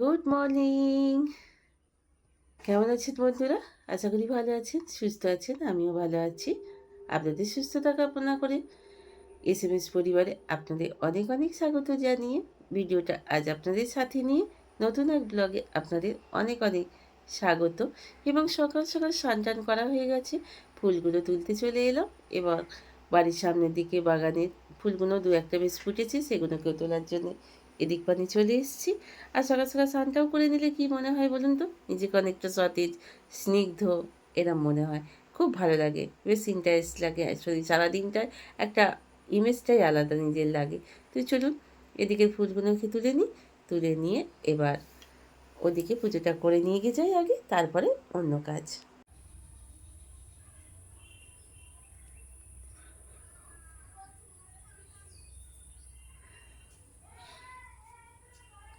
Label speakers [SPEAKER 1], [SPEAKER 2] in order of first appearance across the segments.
[SPEAKER 1] Good morning কেমন আছেন বন্ধুরা? আশা করি ভালো আছেন, সুস্থ আছেন, আমিও ভালো আছি। আপনাদের সুস্থতা কামনা করে এস এম এস পরিবারে আপনাদের অনেক অনেক স্বাগত জানিয়ে ভিডিওটা আজ আপনাদের সাথে নিয়ে নতুন এক ব্লগে আপনাদের অনেক অনেক স্বাগত। এবং সকাল সকাল স্নান করা হয়ে গেছে, ফুলগুলো তুলতে চলে এলাম এবং বাড়ির সামনের দিকে বাগানের ফুলগুলো দু একটা বেশ ফুটেছে, সেগুলোকেও তোলার জন্য এদিক পানি চলে এসেছি। আর সকাল সকাল স্নানটাও করে নিলে কি মনে হয় বলুন তো? নিজেকে অনেকটা সতেজ, স্নিগ্ধ এরম মনে হয়। খুব ভালো লাগে, বেশ ইন্টারেস্ট লাগে। আসলে সারাদিনটায় একটা ইমেজটাই আলাদা নিজের লাগে। তো চলুন এদিকে ফুলগুলোকে তুলে নিই। তুলে নিয়ে এবার ওদিকে পুজোটা করে নিয়ে গিয়ে যাই আগে, তারপরে অন্য কাজ।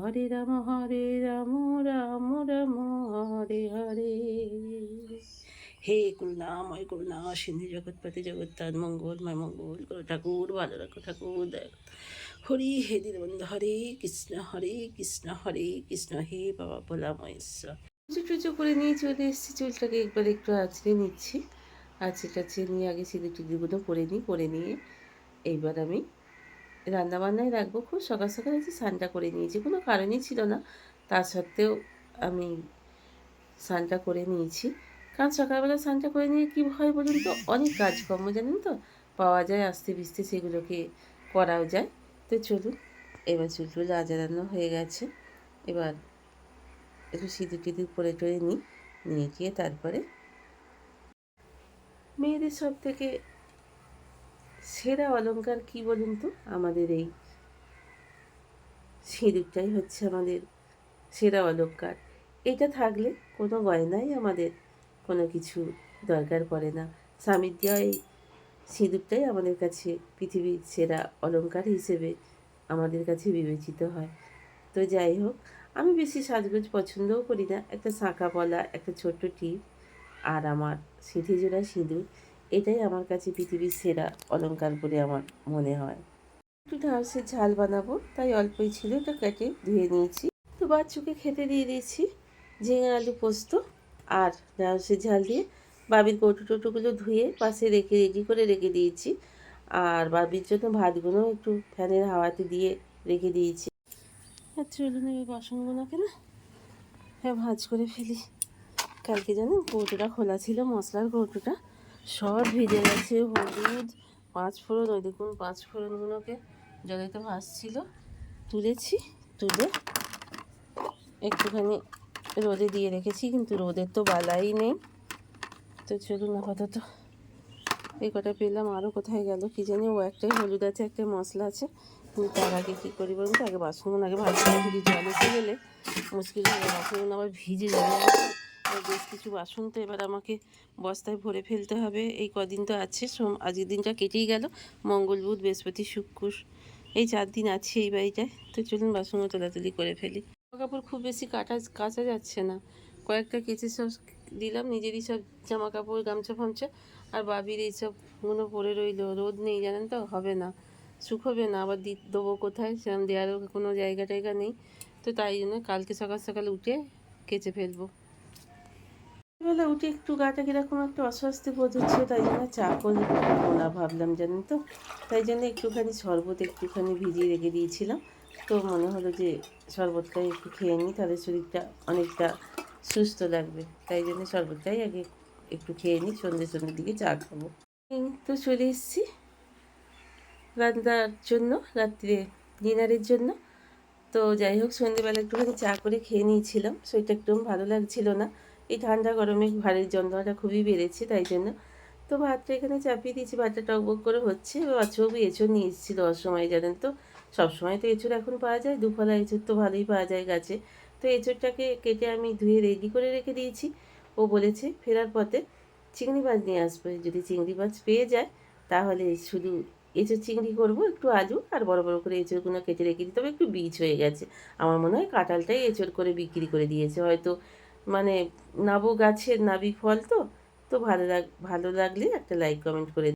[SPEAKER 1] হরে রাম হরে রাম রাম রাম, হরে হরে। হে করুণাময় করুণা সিন্ধু জগৎপতি জগত্তার মঙ্গলময় মঙ্গল করো ঠাকুর, ভালো রাখো ঠাকুর, দেখ। হরি হে দীনবন্ধু হরে কৃষ্ণ হরে কৃষ্ণ হরে কৃষ্ণ, হে বাবা ভোলা মহেশ্বর। চুচু টুচু করে নিয়ে চলে এসেছি, চুলটাকে একবার একটু আঁচড়ে নিচ্ছি। আঁচড়ে টাচড়ে নিয়ে আগে সিঁদুর টিঁদুরগুলো করে নিই করে নিয়ে এইবার আমি রান্নাবান্নায় রাখব। খুব সকাল সকাল এসে স্নানটা করে নিয়েছি, কোনো কারণই ছিল না। তা সত্ত্বেও আমি স্নানটা করে নিয়েছি। কারণ সকালবেলা স্নানটা করে নিয়ে কী হয় বলুন তো? অনেক কাজকর্ম, জানেন তো? পাওয়া যায়, আস্তে পিস্তে সেগুলোকে করাও যায়। তো চলুন, এবার চুল টুল আজারানো হয়ে গেছে, এবার একটু সিঁদুর টিঁদুর পরে টরে নিই, নিয়ে গিয়ে তারপরে মেয়েদের সব থেকে সেরা অলংকার কি বলুন তো? আমাদের এই সিঁদুরটাই হচ্ছে আমাদের সেরা অলঙ্কার এটা থাকলে কোনো গয়নাই আমাদের কোনো কিছু দরকার পড়ে না। স্বামীর দেওয়া এই সিঁদুরটাই আমাদের কাছে পৃথিবীর সেরা অলংকার হিসেবে আমাদের কাছে বিবেচিত হয়। তো যাই হোক, আমি বেশি সাজগোজ পছন্দও করি না। একটা শাঁখা পলা একটা ছোট্ট টিপ আর আমার সিঁথি জোড়া সিঁদুর এটাই আমার কাছে পৃথিবীর সেরা অলংকার বলে আমার মনে হয়। একটু ঢাঁড়সের ঝাল বানাবো, তাই অল্পই ছিল, এটা কেটে ধুয়ে নিয়েছি। তো বাচ্চুকে খেতে দিয়ে দিয়েছি ঝিঙে আলু পোস্ত আর ঢাঁড়সের ঝাল দিয়ে বাবির কৌটো টৌটোগুলো ধুয়ে পাশে রেখে রেডি করে রেখে দিয়েছি। আর বাবির জন্য ভাতগুলো একটু ফ্যানের হাওয়াতে দিয়ে রেখে দিয়েছি। আর চলুন এই বাসনগুলোকে না হ্যাঁ ভাজ করে ফেলি। কালকে জানেন কৌটোটা খোলা ছিল, মশলার কৌটোটা। সব ভিজে গেছে, হলুদ, পাঁচ ফোড়ন, ওই দেখুন পাঁচ ফোড়নগুলোকে জলেতে ভাসছিল তুলেছি, তুলে একটুখানি রোদে দিয়ে রেখেছি, কিন্তু রোদের তো বালাই নেই। তো চলুন আপাতত এই কটা পেলাম আরও কোথায় গেল কি জানি। ও একটাই হলুদ আছে একটা মশলা আছে। কিন্তু তার আগে কী করি বলুন তো? আগে বাসনগুলো আগে করে যদি জল গেলে মুশকিল যাবে বাসনগুলো আবার ভিজে যাবে বেশ কিছু বাসন তো এবার আমাকে বস্তায় ভরে ফেলতে হবে। এই কদিন তো আছে, সোম, আজকের দিনটা কেটেই গেল। মঙ্গল, বুধ, বৃহস্পতি, শুক্র, এই চার দিন আছে এই বাড়িটায় তো চলুন বাসনও তোলাতুলি করে ফেলি। কাপড় খুব বেশি কাটা, কাচা যাচ্ছে না। কয়েকটা কেচে সব দিলাম, নিজেরই সব জামা কাপড় গামছা ফামছা। আর বাবির এইসবগুলো পরে রইল। রোদ নেই জানেন তো, হবে না। শুকোবে না, আবার দি দেবো কোথায়? সেরকম দেওয়ারও কোনো জায়গা টায়গা নেই। তো তাই জন্য কালকে সকাল সকাল উঠে কেচে ফেলব। বেলা উঠে একটু গাটা কীরকম একটা অস্বস্তি বোধ হচ্ছে, তাই জন্য চা করে না ভাবলাম জানেন তো। তাই জন্য একটুখানি শরবত একটুখানি ভিজিয়ে রেখে দিয়েছিলাম। তো মনে হলো যে শরবতটাই একটু খেয়ে নিই, তাহলে শরীরটা অনেকটা সুস্থ লাগবে। তাই জন্য শরবতটাই আগে একটু খেয়ে নিই সন্ধ্যে সন্ধ্যের দিকে চা খাব। তো চলে এসেছি রান্নার জন্য, রাত্রে ডিনারের জন্য। তো যাই হোক সন্ধ্যেবেলা একটুখানি চা করে খেয়ে নিয়েছিলাম, শরীরটা একদম ভালো লাগছিল না। এই ঠান্ডা গরমে ঘাড়ের যন্ত্রণাটা খুবই বেড়েছে, তাই জন্য। তো ভাতটা এখানে চাপিয়ে দিয়েছি, ভাতটা টকবক করে হচ্ছে। বাচ্চাবাবু এঁচড় নিয়ে এসেছিল অসময়ে জানেন তো? সবসময় তো এঁচড় এখন পাওয়া যায়, দুফলা এঁচড় তো ভালোই পাওয়া যায় গাছে। তো এঁচড়টাকে কেটে আমি ধুয়ে রেডি করে রেখে দিয়েছি। ও বলেছে, ফেরার পথে চিংড়ি মাছ নিয়ে আসবে। যদি চিংড়ি মাছ পেয়ে যায়, তাহলে শুধু এঁচড় চিংড়ি করব, একটু আলু আর বড় বড় করে এঁচড়গুলো কেটে রেখে দিই। তবে একটু বীজ হয়ে গেছে। আমার মনে হয় কাঁঠালটাই এঁচড় করে বিক্রি করে দিয়েছে। হয়তো মানে নাবু গাছের নাবি ফল তো তো ভালো লাগ, ভালো লাগলে একটা লাইক কমেন্ট করে